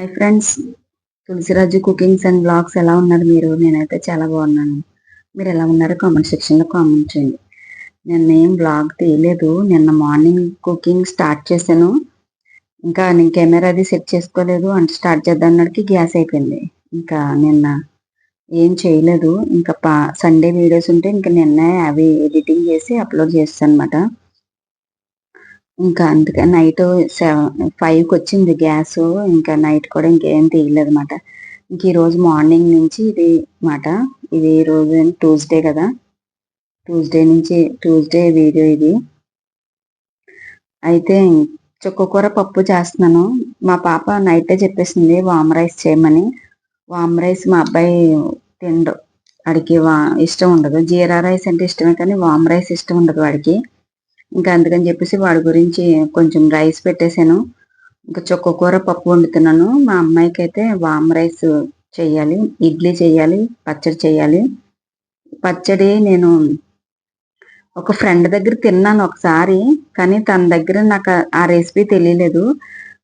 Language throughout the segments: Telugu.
Hi friends Tulasiraju cookings and blogs ఎలా ఉన్నారు మీరు? నేనైతే చాలా బాగున్నాను. మీరు ఎలా ఉన్నారో? కామెంట్ సెక్షన్లో కామెంట్ చేయండి. నిన్న ఏం బ్లాగ్ తీయలేదు. నిన్న మార్నింగ్ కుకింగ్ స్టార్ట్ చేశాను. ఇంకా నేను కెమెరా అది సెట్ చేసుకోలేదు. అంటే స్టార్ట్ చేద్దాం అన్నడికి గ్యాస్ అయిపోయింది. ఇంకా నిన్న ఏం చేయలేదు. ఇంకా పా సండే వీడియోస్ ఉంటే ఇంకా నిన్న అవి ఎడిటింగ్ చేసి అప్లోడ్ చేస్తాను అనమాట ఇంకా అందుకే నైట్ సెవెన్ ఫైవ్కి వచ్చింది గ్యాస్. ఇంకా నైట్ కూడా ఇంకేం తీయలేదు అనమాట ఇంక ఈరోజు మార్నింగ్ నుంచి ఇది మాట. ఇది రోజు ట్యూస్డే కదా. ట్యూస్డే నుంచి ట్యూస్డే వీడియో ఇది. అయితే చుక్కకూర పప్పు చేస్తున్నాను. మా పాప నైటే చెప్పేసింది వామ్ రైస్ చేయమని. వామ్ రైస్ మా అబ్బాయి తిండు. వాడికి వా ఇష్టం ఉండదు. జీరా రైస్ అంటే ఇష్టమే కానీ వామ్ రైస్ ఇష్టం ఉండదు వాడికి. ఇంకా అందుకని చెప్పేసి వాడి గురించి కొంచెం రైస్ పెట్టేశాను. ఇంకా చొక్క కూర పప్పు వండుతున్నాను. మా అమ్మాయికి అయితే వామ్ రైస్ చేయాలి ఇడ్లీ చేయాలి పచ్చడి చేయాలి. పచ్చడి నేను ఒక ఫ్రెండ్ దగ్గర తిన్నాను ఒకసారి కానీ తన దగ్గర నాకు ఆ రెసిపీ తెలియలేదు.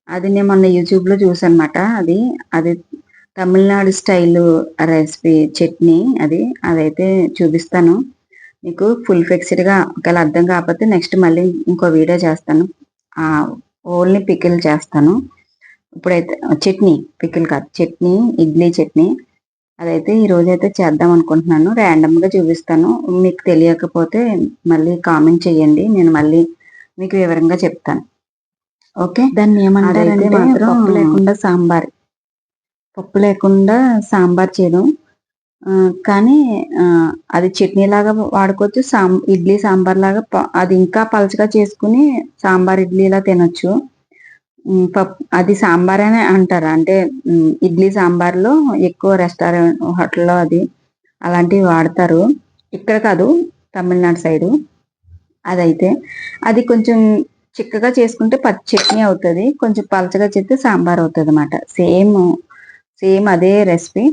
అది నేను మొన్న యూట్యూబ్లో చూసానమాట అది. అది తమిళనాడు స్టైల్ రెసిపీ చట్నీ అది. అదైతే చూపిస్తాను. మీకు ఫుల్ ఫిక్స్డ్గా ఒకవేళ అర్థం కాకపోతే నెక్స్ట్ మళ్ళీ ఇంకో వీడియో చేస్తాను. ఓన్లీ పికిల్ చేస్తాను. ఇప్పుడైతే చట్నీ పికిల్ కాదు చట్నీ ఇడ్లీ చట్నీ. అదైతే ఈ రోజు అయితే చేద్దాం అనుకుంటున్నాను. ర్యాండమ్గా చూపిస్తాను. మీకు తెలియకపోతే మళ్ళీ కామెంట్ చేయండి. నేను మళ్ళీ మీకు వివరంగా చెప్తాను. ఓకే? దాన్ని ఏమంటారంటే మాత్రం పప్పు లేకుండా సాంబార్. పప్పు లేకుండా సాంబార్ చేయడం. కానీ అది చట్నీ లాగా వాడుకోవచ్చు. సాం ఇడ్లీ సాంబార్ లాగా అది ఇంకా పలచగా చేసుకుని సాంబార్ ఇడ్లీలా తినొచ్చు. పప్పు అది సాంబార్ అనే అంటారు. అంటే ఇడ్లీ సాంబార్లో ఎక్కువ రెస్టారెంట్ హోటల్లో అది అలాంటివి వాడతారు. ఇక్కడ కాదు తమిళనాడు సైడు అదైతే. అది కొంచెం చిక్కగా చేసుకుంటే పచ్చి చట్నీ అవుతుంది. కొంచెం పలచగా చేస్తే సాంబార్ అవుతుంది అనమాట సేమ్ సేమ్ అదే రెసిపీ.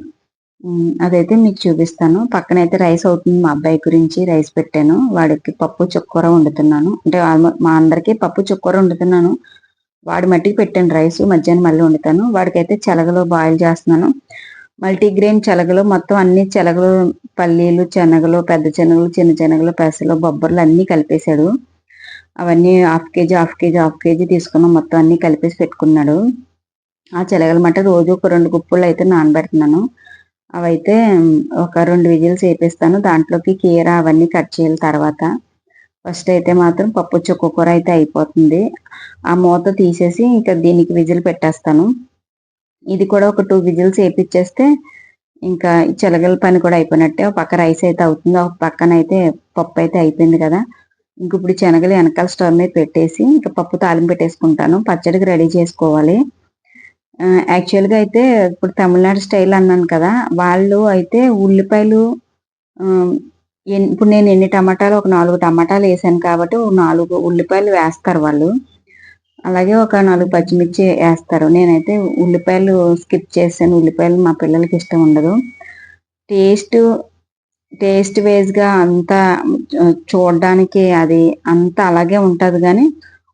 అదైతే మీకు చూపిస్తాను. పక్కన అయితే రైస్ అవుతుంది. మా అబ్బాయి గురించి రైస్ పెట్టాను. వాడికి పప్పు చుక్కూర వండుతున్నాను. అంటే మా అందరికి పప్పు చుక్కూర వండుతున్నాను. వాడి మట్టికి పెట్టాను రైస్. మధ్యాహ్నం మళ్ళీ వండుతాను. వాడికైతే చెలగలో బాయిల్ చేస్తున్నాను. మల్టీగ్రెయిన్ చెలగలు మొత్తం అన్ని చెలగలు పల్లీలు శనగలు పెద్ద శనగలు చిన్న శనగలు పెసలు బొబ్బర్లు అన్నీ కలిపేశాడు. అవన్నీ half KG half KG half KG తీసుకున్నాం. మొత్తం అన్నీ కలిపేసి పెట్టుకున్నాడు. ఆ చెలగల మట రోజు ఒక రెండు గుప్పులు అయితే నానబెడుతున్నాను. అవైతే ఒక రెండు విజిల్స్ వేపిస్తాను. దాంట్లోకి కీర అవన్నీ కట్ చేయాలి తర్వాత. ఫస్ట్ అయితే మాత్రం పప్పు చుక్క కూర అయితే అయిపోతుంది. ఆ మూత తీసేసి ఇంకా దీనికి విజిల్ పెట్టేస్తాను. ఇది కూడా ఒక టూ విజిల్స్ వేపించేస్తే ఇంకా చిలగల పని కూడా అయిపోయినట్టే. ఒక పక్క రైస్ అయితే అవుతుంది. ఒక పక్కన అయితే పప్పు అయితే అయిపోయింది కదా. ఇంక ఇప్పుడు శనగలు వెనకాల స్టవ్ మీద పెట్టేసి ఇంకా పప్పు తాలింపు పెట్టేసుకుంటాను. పచ్చడికి రెడీ చేసుకోవాలి. యాక్చువల్గా అయితే ఇప్పుడు తమిళనాడు స్టైల్ అన్నాను కదా వాళ్ళు అయితే ఉల్లిపాయలు ఇప్పుడు నేను ఎన్ని టమాటాలు ఒక నాలుగు టమాటాలు వేసాను కాబట్టి నాలుగు ఉల్లిపాయలు వేస్తారు వాళ్ళు. అలాగే ఒక నాలుగు పచ్చిమిర్చి వేస్తారు. నేనైతే ఉల్లిపాయలు స్కిప్ చేశాను. ఉల్లిపాయలు మా పిల్లలకి ఇష్టం ఉండదు. టేస్ట్ టేస్ట్ వేజ్గా అంతా చూడడానికి అది అంతా అలాగే ఉంటుంది కానీ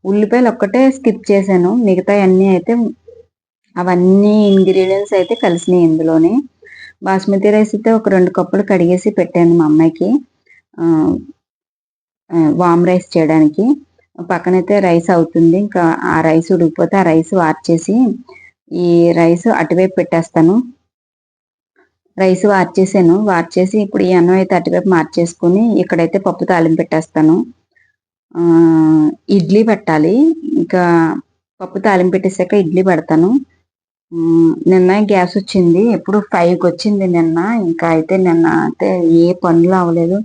ఉల్లిపాయలు ఒక్కటే స్కిప్ చేశాను. మిగతా అన్నీ అయితే అవన్నీ ఇంగ్రీడియంట్స్ అయితే కలిసినాయి ఇందులోనే. బాస్మతి రైస్ అయితే ఒక రెండు కప్పులు కడిగేసి పెట్టాను మా అమ్మాయికి. వామ్ రైస్ చేయడానికి. పక్కనైతే రైస్ అవుతుంది. ఇంకా ఆ రైస్ ఉడికిపోతే ఆ రైస్ వార్చేసి ఈ రైస్ అటువైపు పెట్టేస్తాను. రైస్ వార్చేసాను. వార్చేసి ఇప్పుడు ఈ అన్నం అయితే అటువైపు మార్చేసుకుని ఇక్కడైతే పప్పు తాలింపు పెట్టేస్తాను. ఇడ్లీ పెట్టాలి. ఇంకా పప్పు తాలింపు పెట్టేసాక ఇడ్లీ పెడతాను. నిన్న గ్యాస్ వచ్చింది. ఎప్పుడు ఫైవ్కి వచ్చింది నిన్న. ఇంకా అయితే నిన్న అయితే ఏ పనులు అవ్వలేదు.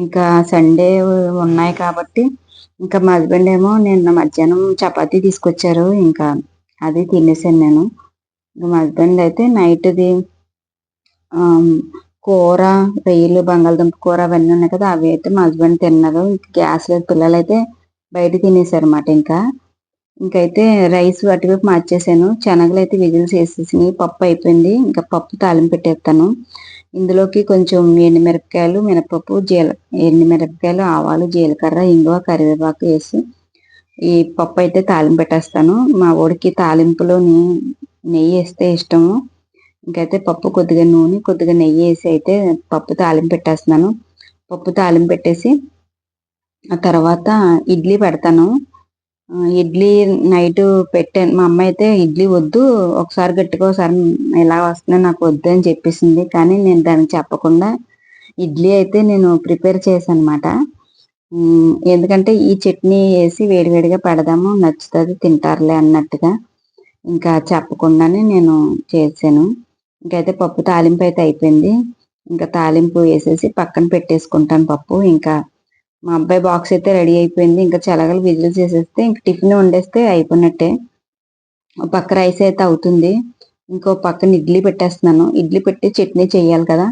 ఇంకా సండే ఉన్నాయి కాబట్టి ఇంకా మా హస్బెండ్ ఏమో నిన్న మధ్యాహ్నం చపాతీ తీసుకొచ్చారు. ఇంకా అది తినేసాను నేను. ఇంకా మా హస్బెండ్ అయితే నైట్ది కూర రొయ్యలు బంగాళదుంప కూర అవన్నీ ఉన్నాయి కదా అవి అయితే మా హస్బెండ్ తిన్నారు. గ్యాస్ లేదు పిల్లలు అయితే బయట తినేసారు అన్నమాట ఇంకా. ఇంకైతే రైస్ అటువైపు మార్చేసాను. శనగలు అయితే విజిల్స్ వేసేసినాయి పప్పు అయిపోయింది. ఇంకా పప్పు తాలింపు పెట్టేస్తాను. ఇందులోకి కొంచెం ఎండుమిరపకాయలు మినపప్పు జీల ఎండుమిరపకాయలు ఆవాలు జీలకర్ర ఇంగువ కరివేపాకు వేసి ఈ పప్పు అయితే తాలింపు పెట్టేస్తాను. మా ఊడికి తాలింపులో నెయ్యి వేస్తే ఇష్టము. ఇంకైతే పప్పు కొద్దిగా నూనె కొద్దిగా నెయ్యి వేసి అయితే పప్పు తాలింపు పెట్టేస్తున్నాను. పప్పు తాలింపు పెట్టేసి ఆ తర్వాత ఇడ్లీ పెడతాను. ఇడ్లీ నైట్ పెట్టాను మా అమ్మ అయితే ఇడ్లీ వద్దు ఒకసారి గట్టిగా ఒకసారి ఎలా వస్తుందో నాకు వద్దు అని చెప్పేసింది. కానీ నేను దానికి చెప్పకుండా ఇడ్లీ అయితే నేను ప్రిపేర్ చేశాను అనమాట ఎందుకంటే ఈ చట్నీ వేసి వేడివేడిగా పెడదాము నచ్చుతుంది తింటారులే అన్నట్టుగా ఇంకా చెప్పకుండానే నేను చేశాను. ఇంకైతే పప్పు తాలింపు అయితే అయిపోయింది. ఇంకా తాలింపు వేసేసి పక్కన పెట్టేసుకుంటాను పప్పు. ఇంకా మా అబ్బాయి బాక్స్ అయితే రెడీ అయిపోయింది. ఇంకా చలగలు విజిల్ చేసేస్తే ఇంక టిఫిన్ వండేస్తే అయిపోయినట్టే. పక్క రైస్ అయితే అవుతుంది. ఇంకో పక్కన ఇడ్లీ పెట్టేస్తున్నాను. ఇడ్లీ పెట్టి చట్నీ చేయాలి కదా.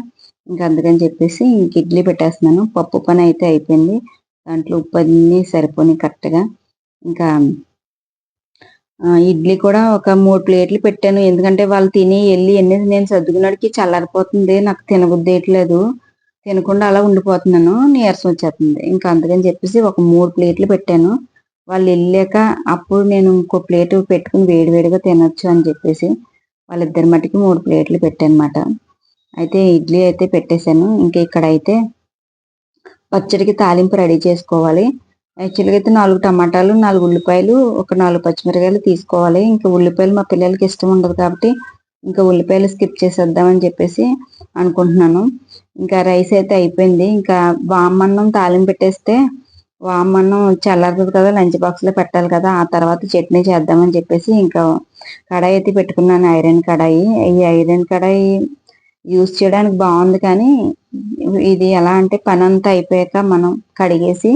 ఇంకా అందుకని చెప్పేసి ఇంక ఇడ్లీ పెట్టేస్తున్నాను. పప్పు పని అయితే అయిపోయింది. దాంట్లో ఉప్పు అన్నీ సరిపోయి కరెక్ట్గా. ఇంకా ఇడ్లీ కూడా ఒక మూడు ప్లేట్లు పెట్టాను. ఎందుకంటే వాళ్ళు తిని వెళ్ళి ఎన్ని నేను సర్దుకున్నాడికి చల్లారిపోతుంది. నాకు తినబుద్దేయట్లేదు తినకుండా అలా ఉండిపోతున్నాను. నీరసం వచ్చేస్తుంది. ఇంకా అందుకని చెప్పేసి ఒక మూడు ప్లేట్లు పెట్టాను. వాళ్ళు వెళ్ళాక అప్పుడు నేను ఇంకో ప్లేట్ పెట్టుకుని వేడివేడిగా తినొచ్చు అని చెప్పేసి వాళ్ళిద్దరి మట్టికి మూడు ప్లేట్లు పెట్టానమాట. అయితే ఇడ్లీ అయితే పెట్టేశాను. ఇంకా ఇక్కడ అయితే పచ్చడికి తాలింపు రెడీ చేసుకోవాలి. యాక్చువల్గా అయితే నాలుగు టమాటాలు నాలుగు ఉల్లిపాయలు ఒక నాలుగు పచ్చిమిరకాయలు తీసుకోవాలి. ఇంకా ఉల్లిపాయలు మా పిల్లలకి ఇష్టం ఉండదు కాబట్టి ఇంకా ఉల్లిపాయలు స్కిప్ చేసేద్దామని చెప్పేసి అనుకుంటున్నాను. ఇంకా రైస్ అయితే అయిపోయింది. ఇంకా వామన్నం తాలింపు పెట్టేస్తే వామన్నం చల్లారుతుంది కదా లంచ్ బాక్స్లో పెట్టాలి కదా ఆ తర్వాత చట్నీ చేద్దామని చెప్పేసి ఇంకా కడాయి అయితే పెట్టుకున్నాను. ఐరన్ కడాయి. ఈ ఐరన్ కడాయి యూస్ చేయడానికి బాగుంది కానీ ఇది ఎలా అంటే పని అంతా అయిపోయాక మనం కడిగేసి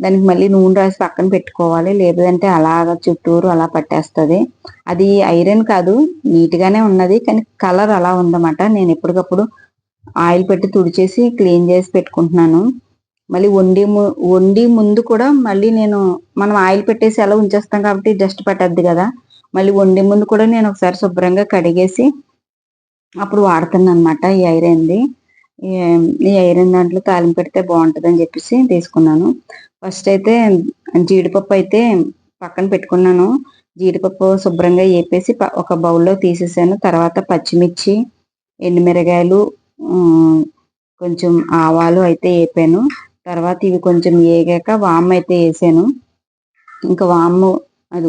దానికి మళ్ళీ నూనె రాసి పక్కన పెట్టుకోవాలి. లేదంటే అలాగ చుట్టూరు అలా పట్టేస్తుంది. అది ఐరన్ కాదు నీట్గానే ఉన్నది కానీ కలర్ అలా ఉందన్నమాట. నేను ఎప్పటికప్పుడు ఆయిల్ పెట్టి తుడిచేసి క్లీన్ చేసి పెట్టుకుంటున్నాను. మళ్ళీ వండి వండి ముందు కూడా మళ్ళీ నేను మనం ఆయిల్ పెట్టేసి ఎలా ఉంచేస్తాం కాబట్టి డస్ట్ పట్టద్ది కదా. మళ్ళీ వండి ముందు కూడా నేను ఒకసారి శుభ్రంగా కడిగేసి అప్పుడు వాడుతున్నాను అనమాట ఈ ఐరన్ది. ఈ ఐరన్ దాంట్లో తాలింపు పెడితే బాగుంటుంది అని చెప్పేసి తీసుకున్నాను. ఫస్ట్ అయితే జీడిపప్పు అయితే పక్కన పెట్టుకున్నాను. జీడిపప్పు శుభ్రంగా వేపేసి ఒక బౌల్లో తీసేసాను. తర్వాత పచ్చిమిర్చి ఎండుమిరగాయలు కొంచెం ఆవాలు అయితే వేపాను. తర్వాత ఇవి కొంచెం వేగాక వామ్ అయితే వేసాను. ఇంకా వాము అది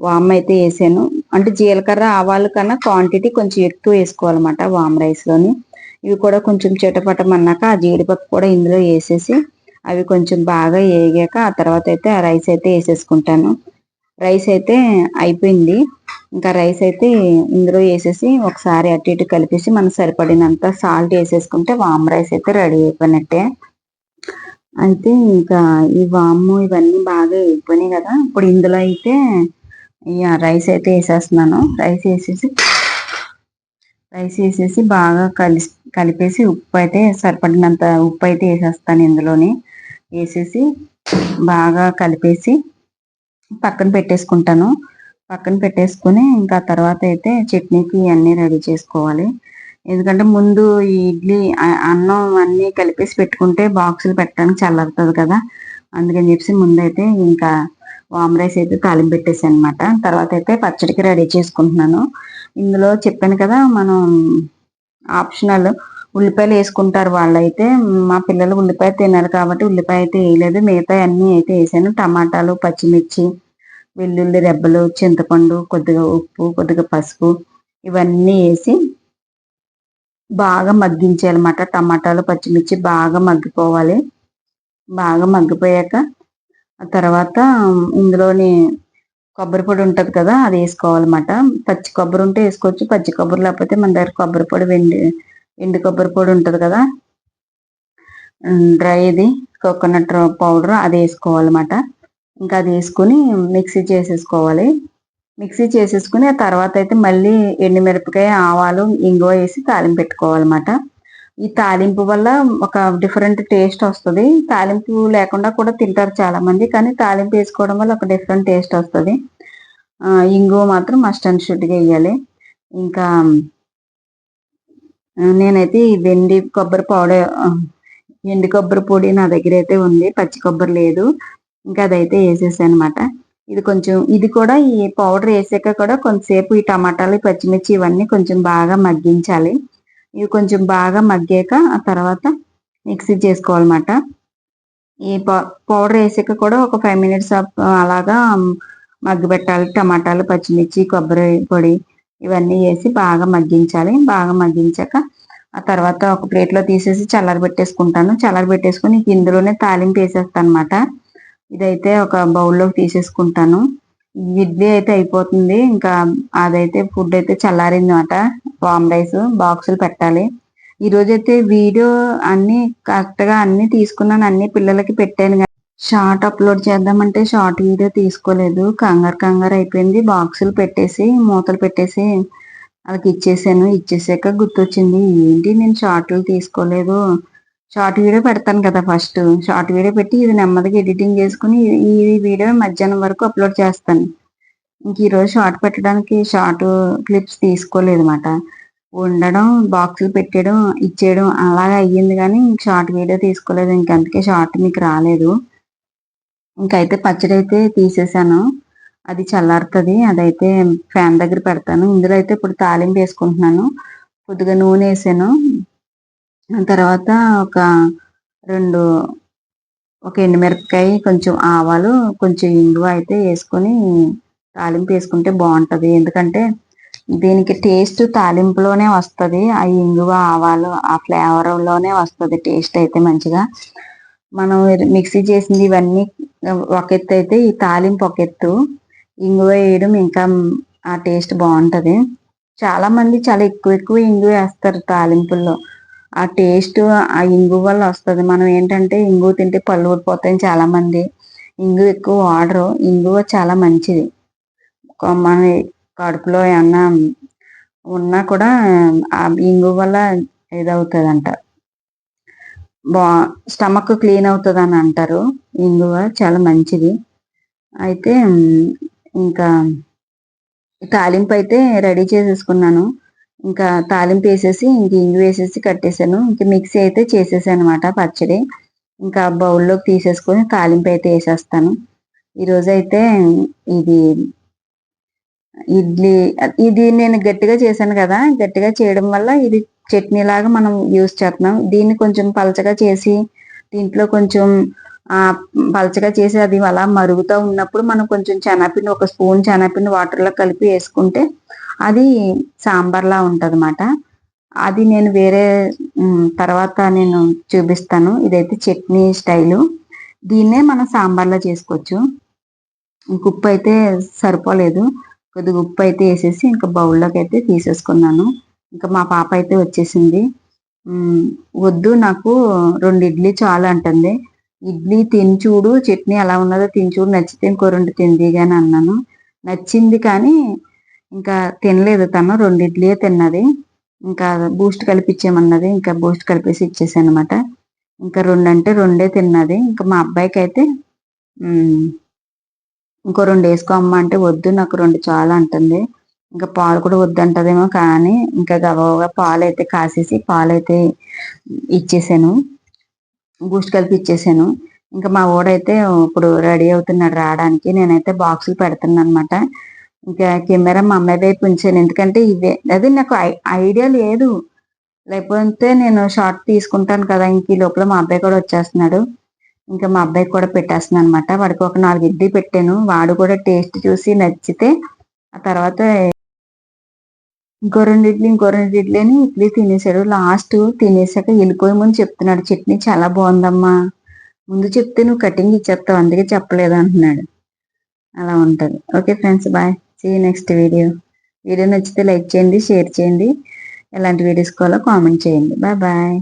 వామ్ అయితే వేసాను. అంటే జీలకర్ర ఆవాలు కన్నా క్వాంటిటీ కొంచెం ఎక్కువ వేసుకోవాలన్నమాట వామ్ రైస్లోని ఇవి కూడా కొంచెం చిటపటమన్నాక ఆ జీడిపప్పు కూడా ఇందులో వేసేసి అవి కొంచెం బాగా వేగాక ఆ తర్వాత అయితే ఆ రైస్ అయితే వేసేసుకుంటాను. రైస్ అయితే అయిపోయింది. ఇంకా రైస్ అయితే ఇందులో వేసేసి ఒకసారి అటు ఇటు కలిపేసి మనం సరిపడినంత సాల్ట్ వేసేసుకుంటే వామ్ రైస్ అయితే రెడీ అయిపోయినట్టే. అయితే ఇంకా ఈ వాము ఇవన్నీ బాగా అయిపోయినాయి కదా. ఇప్పుడు ఇందులో అయితే రైస్ అయితే వేసేస్తున్నాను. రైస్ వేసేసి రైస్ వేసేసి బాగా కలిసి కలిపేసి ఉప్పు అయితే సరిపడినంత ఉప్పు అయితే వేసేస్తాను ఇందులోని. వేసేసి బాగా కలిపేసి పక్కన పెట్టేసుకుంటాను. పక్కన పెట్టేసుకుని ఇంకా తర్వాత అయితే చట్నీకి అన్నీ రెడీ చేసుకోవాలి. ఎందుకంటే ముందు ఈ ఇడ్లీ అన్నం అన్నీ కలిపేసి పెట్టుకుంటే బాక్సులు పెట్టడానికి చల్లరుతుంది కదా. అందుకని చెప్పి ముందైతే ఇంకా వామ్ రైస్ అయితే తాలింపు పెట్టేసాను అనమాట తర్వాత అయితే పచ్చడికి రెడీ చేసుకుంటున్నాను. ఇందులో చెప్పాను కదా మనం ఆప్షనల్ ఉల్లిపాయలు వేసుకుంటారు వాళ్ళైతే. మా పిల్లలు ఉల్లిపాయ తిన్నారు కాబట్టి ఉల్లిపాయ అయితే వేయలేదు. మిగతా అన్నీ అయితే వేసాను. టమాటాలు పచ్చిమిర్చి వెల్లుల్లి రెబ్బలు చింతపండు కొద్దిగా ఉప్పు కొద్దిగా పసుపు ఇవన్నీ వేసి బాగా మగ్గించాలన్నమాట టమాటాలు పచ్చిమిర్చి బాగా మగ్గిపోవాలి. బాగా మగ్గిపోయాక తర్వాత ఇందులోని కొబ్బరి పొడి ఉంటుంది కదా అది వేసుకోవాలన్నమాట. పచ్చి కొబ్బరి ఉంటే వేసుకోవచ్చు. పచ్చి కొబ్బరి లేకపోతే మన దగ్గర కొబ్బరి పొడి వెండి ఎండు కొబ్బరి పొడి ఉంటుంది కదా? డ్రైది కోకోనట్ పౌడర్ అది వేసుకోవాలన్నమాట. ఇంకా అది వేసుకుని మిక్సీ చేసేసుకోవాలి. మిక్సీ చేసేసుకుని ఆ తర్వాత అయితే మళ్ళీ ఎండుమిరపకాయ ఆవాలు ఇంగువ వేసి తాలింపు పెట్టుకోవాలన్నమాట. ఈ తాలింపు వల్ల ఒక డిఫరెంట్ టేస్ట్ వస్తుంది. తాలింపు లేకుండా కూడా తింటారు చాలామంది కానీ తాలింపు వేసుకోవడం వల్ల ఒక డిఫరెంట్ టేస్ట్ వస్తుంది. ఇంగువ మాత్రం మస్ట్ అండ్ షుడ్గా వేయాలి. ఇంకా నేనైతే ఈ వెండి కొబ్బరి పౌడర్ ఎండి కొబ్బరి పొడి నా దగ్గర అయితే ఉంది పచ్చి కొబ్బరి లేదు. ఇంకా అదైతే వేసేసాను అనమాట ఇది కొంచెం ఇది కూడా ఈ పౌడర్ వేసాక కూడా కొంతసేపు ఈ టమాటాలు పచ్చిమిర్చి ఇవన్నీ కొంచెం బాగా మగ్గించాలి. ఇవి కొంచెం బాగా మగ్గాక ఆ తర్వాత మిక్సీ చేసుకోవాలన్నమాట. ఈ పౌడర్ వేసాక కూడా ఒక ఫైవ్ మినిట్స్ అలాగా మగ్గిపెట్టాలి టమాటాలు పచ్చిమిర్చి కొబ్బరి పొడి ఇవన్నీ వేసి బాగా మగ్గించాలి. బాగా మగ్గించాక ఆ తర్వాత ఒక ప్లేట్లో తీసేసి చల్లారి పెట్టేసుకుంటాను. చల్లారి పెట్టేసుకుని ఇందులోనే తాలింపు వేసేస్తాను అనమాట ఇదైతే ఒక బౌల్లోకి తీసేసుకుంటాను. ఇడ్లీ అయితే అయిపోతుంది. ఇంకా అదైతే ఫుడ్ అయితే చల్లారింది అనమాట వామ్ రైస్ బాక్సులు పెట్టాలి. ఈరోజైతే వీడియో అన్ని కరెక్ట్గా అన్నీ అన్ని తీసుకున్నాను. అన్ని పిల్లలకి పెట్టాను షార్ట్ అప్లోడ్ చేద్దామంటే షార్ట్ వీడియో తీసుకోలేదు. కంగారు కంగారు అయిపోయింది. బాక్సులు పెట్టేసి మూతలు పెట్టేసి వాళ్ళకి ఇచ్చేసాను. ఇచ్చేసాక గుర్తొచ్చింది ఏంటి నేను షార్ట్లు తీసుకోలేదు? షార్ట్ వీడియో పెడతాను కదా ఫస్ట్. షార్ట్ వీడియో పెట్టి ఇది నెమ్మదిగా ఎడిటింగ్ చేసుకుని ఈ వీడియో మధ్యాహ్నం వరకు అప్లోడ్ చేస్తాను. ఇంక ఈరోజు షార్ట్ పెట్టడానికి షార్ట్ క్లిప్స్ తీసుకోలేదు అనమాట ఉండడం బాక్సులు పెట్టడం ఇచ్చేయడం అలాగే అయ్యింది కానీ షార్ట్ వీడియో తీసుకోలేదు. ఇంకంతకే షార్ట్ మీకు రాలేదు. ఇంకైతే పచ్చడి అయితే తీసేసాను. అది చల్లారుతుంది. అదైతే ఫ్యాన్ దగ్గర పెడతాను. ఇందులో అయితే ఇప్పుడు తాలింపు వేసుకుంటున్నాను. కొద్దిగా నూనె వేసాను. తర్వాత ఒక రెండు ఒక ఎండుమిరపకాయ కొంచెం ఆవాలు కొంచెం ఇంగువ అయితే వేసుకొని తాలింపు వేసుకుంటే బాగుంటుంది. ఎందుకంటే దీనికి టేస్ట్ తాలింపులోనే వస్తుంది. ఆ ఇంగువ ఆవాలు ఆ ఫ్లేవర్లోనే వస్తుంది టేస్ట్ అయితే మంచిగా. మనం మిక్సీ చేసింది ఇవన్నీ ఒక ఎత్తు అయితే ఈ తాలింపు ఒక ఎత్తు ఇంగువ వేయడం ఇంకా ఆ టేస్ట్ బాగుంటుంది. చాలా మంది చాలా ఎక్కువ ఎక్కువ ఇంగువ వేస్తారు తాలింపుల్లో. ఆ టేస్ట్ ఆ ఇంగు వల్ల వస్తుంది. మనం ఏంటంటే ఇంగు తింటే పళ్ళు ఊడిపోతాయని చాలా మంది ఇంగు ఎక్కువ వాడరు. ఇంగువ చాలా మంచిది. మన కడుపులో ఏమన్నా ఉన్నా కూడా ఆ ఇంగు వల్ల ఇదవుతుంది అంట బా స్టమక్ క్లీన్ అవుతుంది అని అంటారు. ఇంగువ చాలా మంచిది. అయితే ఇంకా తాలింపు అయితే రెడీ చేసేసుకున్నాను. ఇంకా తాలింపు వేసేసి ఇంక ఇంగు వేసేసి కట్టేసాను ఇంక మిక్సీ అయితే చేసేసాను అనమాట పచ్చడి. ఇంకా బౌల్లోకి తీసేసుకొని తాలింపు అయితే వేసేస్తాను. ఈరోజు అయితే ఇది ఇడ్లీ ఇది నేను గట్టిగా చేశాను కదా. గట్టిగా చేయడం వల్ల ఇది చట్నీ లాగా మనం యూస్ చేస్తున్నాం. దీన్ని కొంచెం పలచగా చేసి దీంట్లో కొంచెం ఆ పలచగా చేసి అది అలా మరుగుతూ ఉన్నప్పుడు మనం కొంచెం శనగపిండి ఒక స్పూన్ చెనపిండి వాటర్లో కలిపి వేసుకుంటే అది సాంబార్లా అన్నమాట అది నేను వేరే తర్వాత నేను చూపిస్తాను. ఇదైతే చట్నీ స్టైలు. దీన్నే మనం సాంబార్లో చేసుకోవచ్చు. ఉప్పు అయితే సరిపోలేదు. కొద్దిగా ఉప్పు అయితే వేసేసి ఇంకా బౌల్లోకి అయితే తీసేసుకున్నాను. ఇంకా మా పాప అయితే వచ్చేసింది. వద్దు నాకు రెండు ఇడ్లీ చాలు అంటుంది. ఇడ్లీ తిని చూడు చట్నీ ఎలా ఉన్నదో తిని చూడు నచ్చితే ఇంకో రెండు తింది కానీ అన్నాను. నచ్చింది కానీ ఇంకా తినలేదు తను రెండు ఇడ్లీ తిన్నది. ఇంకా బూస్ట్ కలిపిచ్చేయమన్నది ఇంకా బూస్ట్ కలిపేసి ఇచ్చేసాను అనమాట ఇంకా రెండు అంటే రెండే తిన్నది. ఇంకా మా అబ్బాయికి అయితే ఇంకో రెండు వేసుకోమ్మా అంటే వద్దు నాకు రెండు చాలా అంటుంది. ఇంకా పాలు కూడా వద్దంటదేమో కానీ ఇంకా గబగబా పాలు అయితే కాసేసి పాలు అయితే ఇచ్చేసాను. బూస్ట్ కలిపి ఇచ్చేసాను. ఇంకా మా ఓడైతే ఇప్పుడు రెడీ అవుతున్నాడు రావడానికి. నేనైతే బాక్సులు పెడుతున్నాను అనమాట ఇంకా కెమెరా మా అమ్మాయి వైపు ఉంచాను. ఎందుకంటే ఇవే అది నాకు ఐడియా లేదు. లేకపోతే నేను షార్ట్ తీసుకుంటాను కదా ఇంక ఈ లోపల మా అబ్బాయి కూడా వచ్చేస్తున్నాడు. ఇంకా మా అబ్బాయికి కూడా పెట్టేస్తున్నాను అనమాట వాడికి ఒక నాలుగు ఇడ్లీ పెట్టాను. వాడు కూడా టేస్ట్ చూసి నచ్చితే ఆ తర్వాత ఇంకో రెండు ఇడ్లీ ఇంకో రెండు ఇడ్లీ అని ఇడ్లీ తినేసాడు లాస్ట్ తినేసాక వెళ్ళిపోయే ముందు చెప్తున్నాడు. చట్నీ చాలా బాగుందమ్మా. ముందు చెప్తే నువ్వు కటింగ్ ఇచ్చేస్తావు. అందుకే చెప్పలేదు అంటున్నాడు. అలా ఉంటుంది. Okay friends bye see next video video నచ్చితే లైక్ చేయండి షేర్ చేయండి. ఎలాంటి వీడియోస్ కావాలో కామెంట్ చేయండి. Bye bye